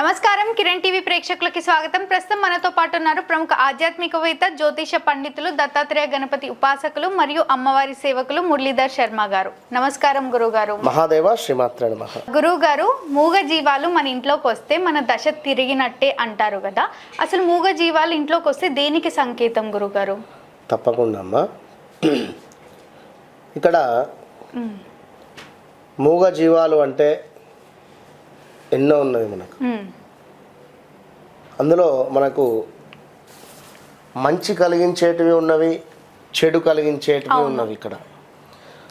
నమస్కారం. కిరణ్ టీవీ ప్రేక్షకులకి స్వాగతం. ప్రస్తుతం మనతో పాటు ఉన్నారు ప్రముఖ ఆధ్యాత్మికవేత్త జ్యోతిష పండితులు దత్తాత్రేయ గణపతి ఉపాసకులు మరియు అమ్మవారి సేవకులు మురళీధర్ శర్మ గారు. నమస్కారం గురుగారు. మహాదేవ శ్రీమాత్ర గురువు గారు మూగ జీవాలు మన ఇంట్లోకి వస్తే మన దశ తిరిగినట్టే అంటారు కదా. అసలు మూగ జీవాలు ఇంట్లోకి వస్తే దేనికి సంకేతం గురుగారు? తప్పకుండా అమ్మా ఇక్కడ మూగ జీవాలు అంటే ఎన్నో ఉన్నవి మనకు. అందులో మనకు మంచి కలిగించేటివి ఉన్నవి చెడు కలిగించేటివి ఉన్నవి ఇక్కడ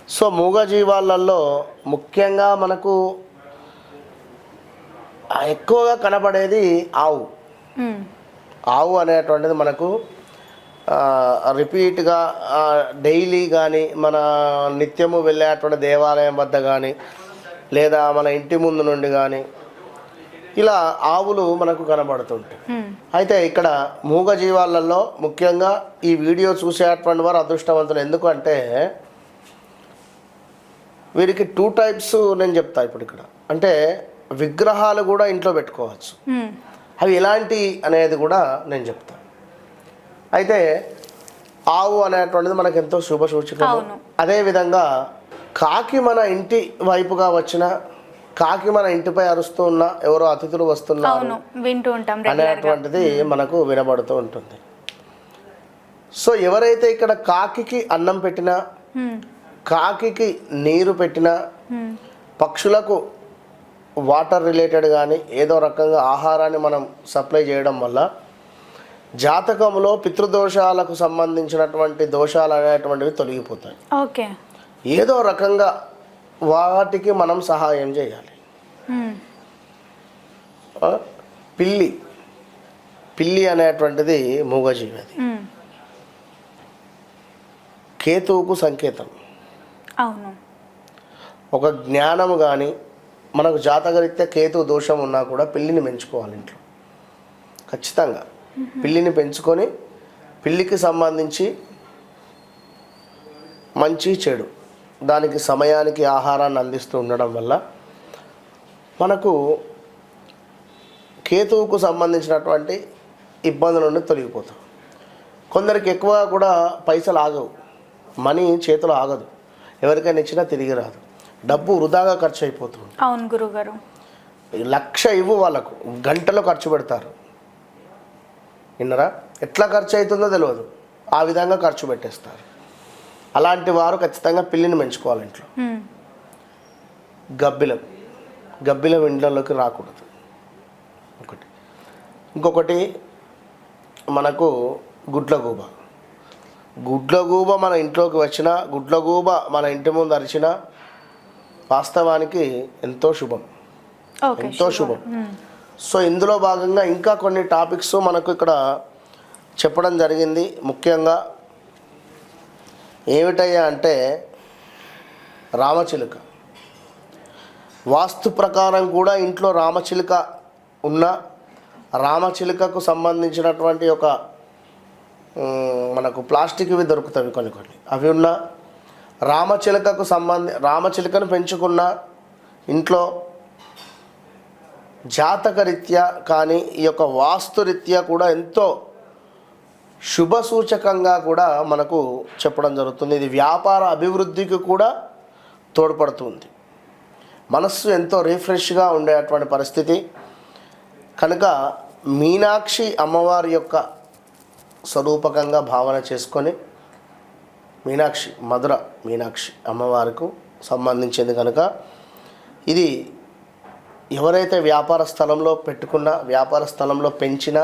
సో మూగ జీవాలలో ముఖ్యంగా మనకు ఎక్కువగా కనపడేది ఆవు. ఆవు అనేటువంటిది మనకు రిపీట్గా డైలీ కానీ మన నిత్యము వెళ్ళేటువంటి దేవాలయం వద్ద కానీ లేదా మన ఇంటి ముందు నుండి కానీ ఇలా ఆవులు మనకు కనబడుతుంటాయి. అయితే ఇక్కడ మూగ జీవాలలో ముఖ్యంగా ఈ వీడియో చూసేటువంటి వారు అదృష్టవంతులు ఎందుకంటే వీరికి టూ టైప్స్ నేను చెప్తా ఇప్పుడు ఇక్కడ అంటే విగ్రహాలు కూడా ఇంట్లో పెట్టుకోవచ్చు. అవి ఎలాంటి అనేది కూడా నేను చెప్తాను అయితే ఆవు అనేటువంటిది మనకు ఎంతో శుభ సూచకం అవును. అదేవిధంగా కాకి మన ఇంటి వైపుగా వచ్చిన కాకి మన ఇంటిపై అరుస్తూ ఉన్న ఎవరో అతిథులు వస్తున్నారు వింటూ ఉంటాం అనేటువంటిది మనకు వినబడుతూ ఉంటుంది. సో ఎవరైతే ఇక్కడ కాకికి అన్నం పెట్టినా. కాకికి నీరు పెట్టినా. పక్షులకు వాటర్ రిలేటెడ్ కానీ ఏదో రకంగా ఆహారాన్ని మనం సప్లై చేయడం వల్ల జాతకంలో పితృదోషాలకు సంబంధించినటువంటి దోషాలు అనేటువంటివి తొలగిపోతాయి. ఓకే. ఏదో రకంగా వాటికి మనం సహాయం చేయాలి? పిల్లి. పిల్లి అనేటువంటిది మూగజీవి అది. కేతువుకు సంకేతం. అవును. ఒక జ్ఞానం కానీ మనకు జాతకరీత్యా కేతు దోషం ఉన్నా కూడా పిల్లిని పెంచుకోవాలి ఇంట్లో. ఖచ్చితంగా. పిల్లిని పెంచుకొని పిల్లికి సంబంధించి మంచి చెడు. దానికి సమయానికి ఆహారాన్ని అందిస్తూ ఉండడం వల్ల మనకు కేతువుకు సంబంధించినటువంటి ఇబ్బందుల నుండి తొలగిపోతాం కొందరికి ఎక్కువగా కూడా పైసలు ఆగవు. మనీ చేతులు ఆగదు. ఎవరికైనా ఇచ్చినా తిరిగి రాదు. డబ్బు వృధాగా ఖర్చు అయిపోతుంది అవును గురుగారు. లక్ష ఇవ్వు వాళ్ళకు. గంటలో ఖర్చు పెడతారు. విన్నరా? ఎట్లా ఖర్చు అవుతుందో తెలియదు ఆ విధంగా ఖర్చు పెట్టేస్తారు. అలాంటి వారు ఖచ్చితంగా పిల్లిని పెంచుకోవాలి ఇంట్లో. గబ్బిలం. గబ్బిలం ఇండ్లలోకి రాకూడదు. ఒకటి. ఇంకొకటి మనకు గుడ్లగూబ గుడ్లగూబ మన ఇంట్లోకి వచ్చిన గుడ్లగూబ మన ఇంటి ముందు అరిచిన వాస్తవానికి ఎంతో శుభం. ఎంతో శుభం. సో ఇందులో భాగంగా ఇంకా కొన్ని టాపిక్స్ మనకు ఇక్కడ చెప్పడం జరిగింది. ముఖ్యంగా ఏమిటయ్యా అంటే రామచిలుక. వాస్తు ప్రకారం కూడా ఇంట్లో రామచిలుక ఉన్న రామచిలుకకు సంబంధించినటువంటి ఒక మనకు ప్లాస్టిక్వి దొరుకుతాయి కొన్ని కొన్ని. అవి ఉన్న రామచిలుకకు సంబంధి రామచిలుకను పెంచుకున్న ఇంట్లో జాతకరీత్యా కానీ ఈ యొక్క వాస్తురీత్యా కూడా ఎంతో శుభ సూచకంగా కూడా మనకు చెప్పడం జరుగుతుంది. ఇది వ్యాపార అభివృద్ధికి కూడా తోడ్పడుతుంది. మనస్సు ఎంతో రిఫ్రెష్గా ఉండేటువంటి పరిస్థితి. కనుక మీనాక్షి అమ్మవారి యొక్క స్వరూపకంగా భావన చేసుకొని మీనాక్షి మధుర మీనాక్షి అమ్మవారికి సంబంధించింది కనుక ఇది ఎవరైతే వ్యాపార స్థలంలో పెట్టుకున్నా వ్యాపార స్థలంలో పెంచినా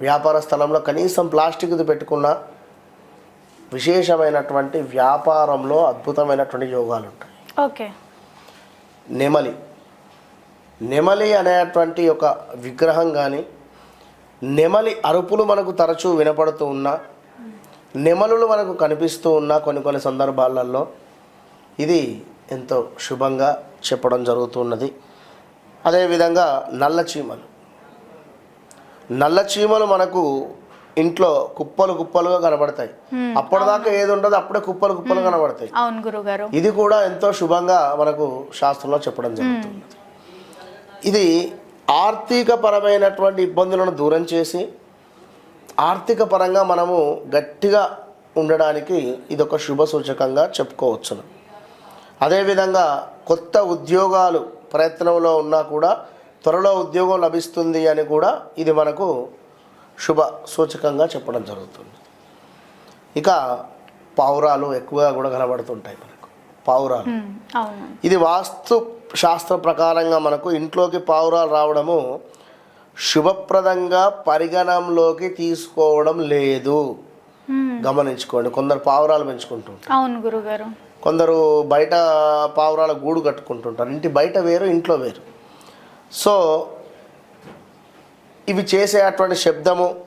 వ్యాపార స్థలంలో కనీసం ప్లాస్టిక్ది పెట్టుకున్నా విశేషమైనటువంటి వ్యాపారంలో అద్భుతమైనటువంటి యోగాలు ఉంటాయి. ఓకే. నెమలి. నెమలి అనేటువంటి ఒక విగ్రహం కానీ నెమలి అరుపులు మనకు తరచూ వినపడుతూ ఉన్నా నెమలులు మనకు కనిపిస్తూ ఉన్నా కొన్ని కొన్ని సందర్భాలలో ఇది ఎంతో శుభంగా చెప్పడం జరుగుతున్నది అదేవిధంగా నల్ల చీమలు. నల్ల చీమలు మనకు ఇంట్లో కుప్పలు కుప్పలుగా కనబడతాయి. అప్పటిదాకా ఏది ఉండదు అప్పుడే కుప్పలు కుప్పలు కనబడతాయి. అవును గురుగారు. ఇది కూడా ఎంతో శుభంగా మనకు శాస్త్రంలో చెప్పడం జరుగుతుంది. ఇది ఆర్థిక పరమైనటువంటి ఇబ్బందులను దూరం చేసి ఆర్థిక పరంగా మనము గట్టిగా ఉండడానికి ఇదొక శుభ సూచకంగా చెప్పుకోవచ్చును. అదేవిధంగా కొత్త ఉద్యోగాలు ప్రయత్నంలో ఉన్నా కూడా త్వరలో ఉద్యోగం లభిస్తుంది అని కూడా ఇది మనకు శుభ సూచకంగా చెప్పడం జరుగుతుంది. ఇక పావురాలు ఎక్కువగా కూడా కనబడుతుంటాయి మనకు. పావురాలు. ఇది వాస్తు శాస్త్ర ప్రకారంగా మనకు ఇంట్లోకి పావురాలు రావడము శుభప్రదంగా పరిగణంలోకి తీసుకోవడం లేదు. గమనించుకోండి. కొందరు పావురాలు పెంచుకుంటుంటారు. అవును గురుగారు. కొందరు బయట పావురాల గూడు కట్టుకుంటుంటారు. ఇంటి బయట వేరు ఇంట్లో వేరు. సో ఇవి చేసేటువంటి శబ్దము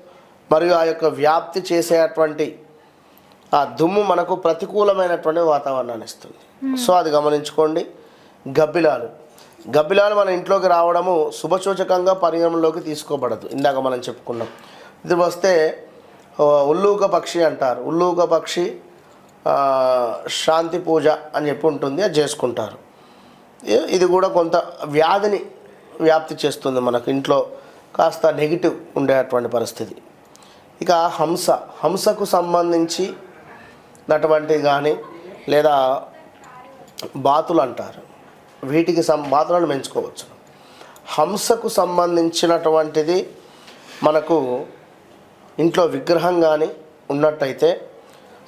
మరియు ఆ యొక్క వ్యాప్తి చేసేటువంటి ఆ దుమ్ము మనకు ప్రతికూలమైనటువంటి వాతావరణాన్ని ఇస్తుంది. సో అది గమనించుకోండి. గబ్బిలాలు. గబ్బిలాలు మన ఇంట్లోకి రావడము శుభసూచకంగా పరిగణనలోకి తీసుకోబడదు. ఇందాక మనం చెప్పుకున్నాం. ఇది వస్తే ఉల్లూక పక్షి అంటారు. ఉల్లూక పక్షి శాంతి పూజ అని చెప్పి ఉంటుంది. అది చేసుకుంటారు. ఇది కూడా కొంత వ్యాధిని వ్యాప్తి చేస్తుంది మనకు. ఇంట్లో కాస్త నెగిటివ్ ఉండేటువంటి పరిస్థితి. ఇక హంస హంసకు సంబంధించి నటువంటి కానీ లేదా బాతులు అంటారు. వీటికి సం బాతులను పెంచుకోవచ్చు. హంసకు సంబంధించినటువంటిది మనకు ఇంట్లో విగ్రహం కానీ ఉన్నట్టయితే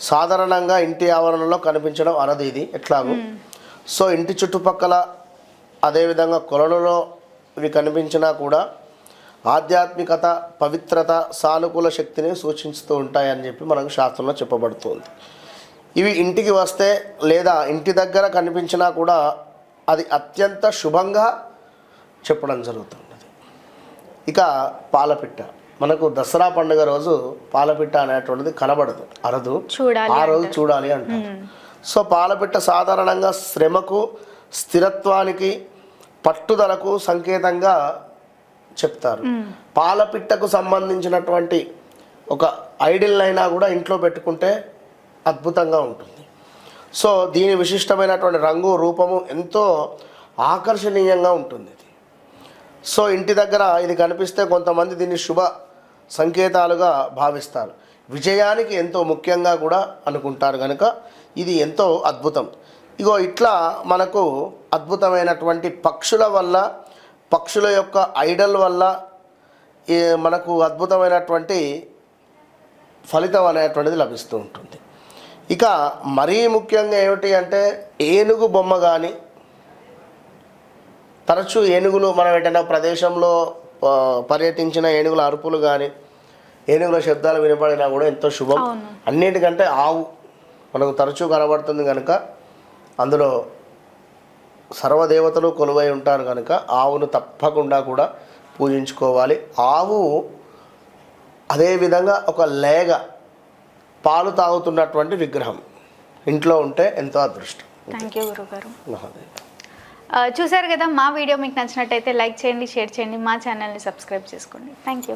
సాధారణంగా ఇంటి ఆవరణలో కనిపించడం అరది ఇది ఎట్లాగో. సో ఇంటి చుట్టుపక్కల అదేవిధంగా కొలనులో ఇవి కనిపించినా కూడా ఆధ్యాత్మికత పవిత్రత సానుకూల శక్తిని సూచిస్తూ ఉంటాయని చెప్పి మనకు శాస్త్రంలో చెప్పబడుతుంది. ఇవి ఇంటికి వస్తే లేదా ఇంటి దగ్గర కనిపించినా కూడా అది అత్యంత శుభంగా చెప్పడం జరుగుతున్నది. ఇక పాలపిట్ట. మనకు దసరా పండుగ రోజు పాలపిట్ట అనేటువంటిది కనబడదు అరదు. ఆ రోజు చూడాలి అంటారు. సో పాలపిట్ట సాధారణంగా శ్రమకు స్థిరత్వానికి పట్టుదలకు సంకేతంగా చెప్తారు. పాలపిట్టకు సంబంధించినటువంటి ఒక ఐడిల్ అయినా కూడా ఇంట్లో పెట్టుకుంటే అద్భుతంగా ఉంటుంది. సో దీని విశిష్టమైనటువంటి రంగు రూపము ఎంతో ఆకర్షణీయంగా ఉంటుంది ఇది. సో ఇంటి దగ్గర ఇది కనిపిస్తే కొంతమంది దీన్ని శుభ సంకేతాలుగా భావిస్తారు. విజయానికి ఎంతో ముఖ్యంగా కూడా అనుకుంటారు కనుక ఇది ఎంతో అద్భుతం. ఇగో ఇట్లా మనకు అద్భుతమైనటువంటి పక్షుల వల్ల పక్షుల యొక్క ఐడల్ వల్ల మనకు అద్భుతమైనటువంటి ఫలితం అనేటువంటిది లభిస్తూ ఉంటుంది ఇక మరీ ముఖ్యంగా ఏమిటి అంటే ఏనుగు బొమ్మ కానీ తరచూ ఏనుగులు మనం ఏదైనా ప్రదేశంలో పర్యటించిన ఏనుగుల అరుపులు కానీ ఏనుగుల శబ్దాలు వినపడినా కూడా ఎంతో శుభం. అన్నిటికంటే ఆవు మనకు తరచూ కనబడుతుంది కనుక అందులో సర్వదేవతలు కొలువై ఉంటారు కనుక ఆవును తప్పకుండా కూడా పూజించుకోవాలి. ఆవు అదేవిధంగా ఒక లేగ పాలు తాగుతున్నటువంటి విగ్రహం. ఇంట్లో ఉంటే ఎంతో అదృష్టం. థ్యాంక్ యూ గురుగారు. చూశారు కదా మా వీడియో మీకు నచ్చినట్టయితే లైక్ చేయండి షేర్ చేయండి మా ఛానల్ని సబ్స్క్రైబ్ చేసుకోండి. Thank you.